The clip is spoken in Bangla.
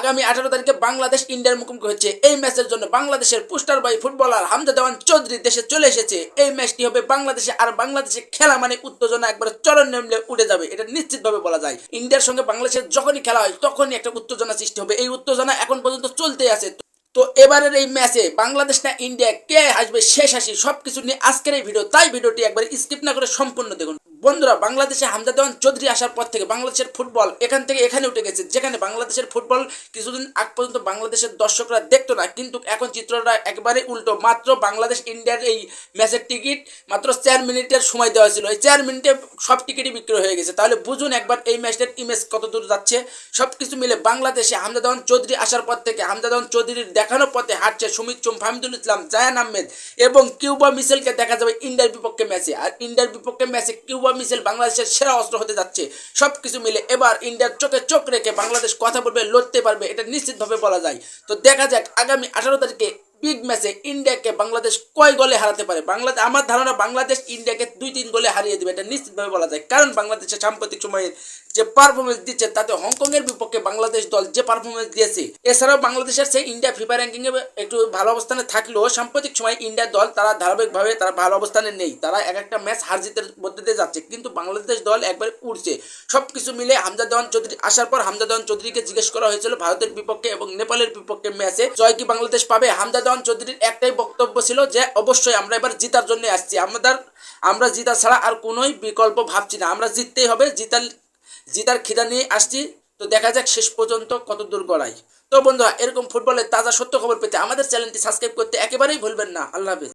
আগামী আঠারো তারিখে বাংলাদেশ ইন্ডিয়ার মুখোমুখি হচ্ছে। এই ম্যাচের জন্য বাংলাদেশের পুস্টার বাই ফুটবলার হামজা দেওয়ান চৌধুরী দেশে চলে এসেছে। এই ম্যাচটি হবে বাংলাদেশে আর বাংলাদেশে খেলা মানে উত্তেজনা একবার চরণ নেমলে উঠে যাবে, এটা নিশ্চিতভাবে বলা যায়। ইন্ডিয়ার সঙ্গে বাংলাদেশের যখনই খেলা হয়, তখনই একটা উত্তেজনা সৃষ্টি হবে। এই উত্তেজনা এখন পর্যন্ত চলতেই আছে। তো এবারের এই ম্যাচে বাংলাদেশ না ইন্ডিয়া, কে আসবে শেষ হাসি সবকিছু নিয়ে আজকের এই ভিডিও। তাই ভিডিওটি একবার স্কিপ না করে সম্পূর্ণ দেখুন। বন্ধুরা, বাংলাদেশে হামজা দেওয়ান চৌধুরী আসার পর থেকে বাংলাদেশের ফুটবল এখান থেকে এখানে উঠে গেছে, যেখানে বাংলাদেশের ফুটবল কিছুদিন আগ পর্যন্ত বাংলাদেশের দর্শকরা দেখতো না, কিন্তু এখন চিত্রটা একবারে উল্টো। মাত্র বাংলাদেশ ইন্ডিয়ার এই ম্যাচের টিকিট মাত্র চার মিনিটের সময় দেওয়া ছিল এই চার মিনিটে সব টিকিটই বিক্রি হয়ে গেছে। তাহলে বুঝুন একবার এই ম্যাচটার ইমেজ কত দূর যাচ্ছে। সব কিছু মিলে বাংলাদেশে হামজা দেওয়ান চৌধুরী আসার পর থেকে হামজা দেওয়ান চৌধুরীর দেখানোর পথে হাঁটছে সুমিত চুম, ফাহমিদুল ইসলাম, জায়ান আহমেদ এবং কিউবা মিসেলকে দেখা যাবে ইন্ডিয়ার বিপক্ষে ম্যাচে। আর ইন্ডিয়ার বিপক্ষে ম্যাচে কিউবা মিসেল বাংলাদেশের সেরা অস্ত্র হতে যাচ্ছে। সব কিছু মিলে এবার ইন্ডিয়ার চোখে চোখ রেখে বাংলাদেশ কথা বলবে, লড়তে পারবে, এটা নিশ্চিতভাবে বলা যায়। তো দেখা যাক, আগামী আঠারো তারিখে বিগ ম্যাচে ইন্ডিয়াকে বাংলাদেশ কয় গোলে হারাতে পারে? বাংলাদেশ আমার ধারণা বাংলাদেশ ইন্ডিয়াকে দুই তিন গোলে হারিয়ে দেবে, এটা নিশ্চিতভাবে বলা যায়। কারণ বাংলাদেশের সাম্প্রতিক সময়ে যে পারফরমেন্স দিচ্ছে, তাতে হংকংয়ের বিপক্ষে বাংলাদেশ দল যে পারফরমেন্স দিয়েছে, এছাড়াও বাংলাদেশের সেই ইন্ডিয়া ফিফা র্যাঙ্কিংয়ে একটু ভালো অবস্থানে থাকলেও সাম্প্রতিক সময় ইন্ডিয়া দল তারা ধারাবাহিকভাবে তারা ভালো অবস্থানে নেই। তারা এক একটা ম্যাচ হার জিতের মধ্যে দিয়ে যাচ্ছে, কিন্তু বাংলাদেশ দল একবারে উঠছে সব কিছু মিলে হামজা দেওয়ান চৌধুরী আসার পর হামজা দেওয়ান চৌধুরীকে জিজ্ঞেস করা হয়েছিল ভারতের বিপক্ষে এবং নেপালের বিপক্ষে ম্যাচে জয় কি বাংলাদেশ পাবে? হামজা দেওয়ান চৌধুরীর একটাই বক্তব্য ছিল যে, অবশ্যই আমরা এবার জিতার জন্য আসছি। আমাদের আমরা জিতা ছাড়া আর কোনোই বিকল্প ভাবছি না। আমরা জিততেই হবে। জিতার জিতার খিদা নিয়ে আসছি, তো দেখা যাক শেষ পর্যন্ত কত দূর গড়াই। তো বন্ধুরা, এরকম ফুটবলের তাজা সত্য খবর পেতে আমাদের চ্যানেলটি সাবস্ক্রাইব করতে একেবারেই ভুলবেন না। আল্লাহ হাফেজ।